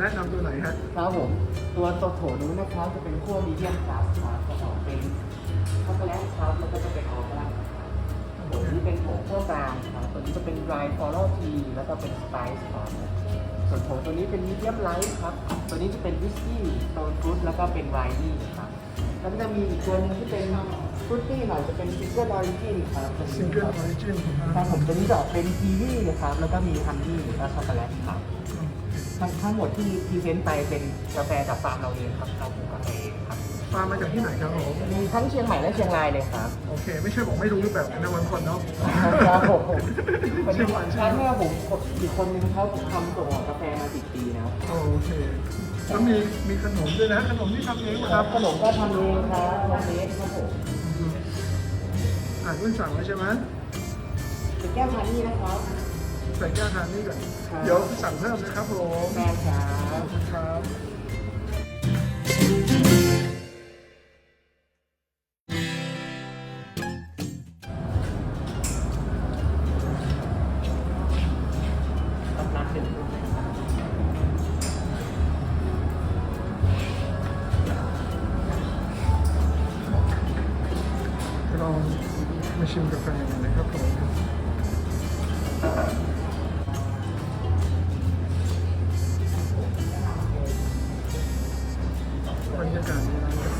แนะนำตัวไหนฮะครับผมตัวโถนู้นนะครับจะเป็นขั้วมีเดียมคลาสครับจะออกเป็นช็อกโกแลตครับแล้วก็จะเป็นออร์แกตัวนี้เป็นโถขั้วกลางครับตัวนี้จะเป็น dry floral tea แล้วก็เป็นสไปซ์ครับส่วนโถตัวนี้เป็นมีเดียมไลท์ครับตัวนี้จะเป็นวิสกี้โ o นฟรุตแล้วก็เป็นไวน์ครับ แล้วก็จะมีอีกตัวหนึงที่เป็นฟรุตตี้หน่อยจะเป็นซิงเกิลออริจินครับตัวนี้ซิงเกิลคอรับอริจินครับผมตัวนี้จะออกเป็นกีวีนะครับแล้วก็มีฮันนี่และช็อกโกแลตครับทั้งทั้งหมดที่พรีเซนต์ไปเป็นกาแฟจากฟาร์มเราเองครับเราปลูกกาแฟเองครับ ฟาร์มมาจากที่ไหนครับผมมีทั้งเชียงใหม่และเชียงรายเลยครับโอเค ไม่ใช่บอกไม่รู้แบบนั้นนะวันก่อนเนาะครับผมวันเชียนี้งใหม่ใช่ร้านไหมเมื่อผมอีกคนนึงเขาทำส่งออกกาแฟมาสิบปีแล้วโอเคแล้วมีมีขนมด้วยนะขนมที่ทำเองเหรอคครัรับบขนมก็ทำเองครับโฮมเมดครับผมอ่านเพิ่งสั่งไว้ใช่ไหมเป็นแก้วฮันนี่นะครับใส่แก้วทานนี่ก่อนครับเดี๋ยวสั่งเพิ่มนะครับผมแม่ครับครับ ขึ้นลองมาชิมกาแฟกันนะครับผมบรรยากาศในร้าก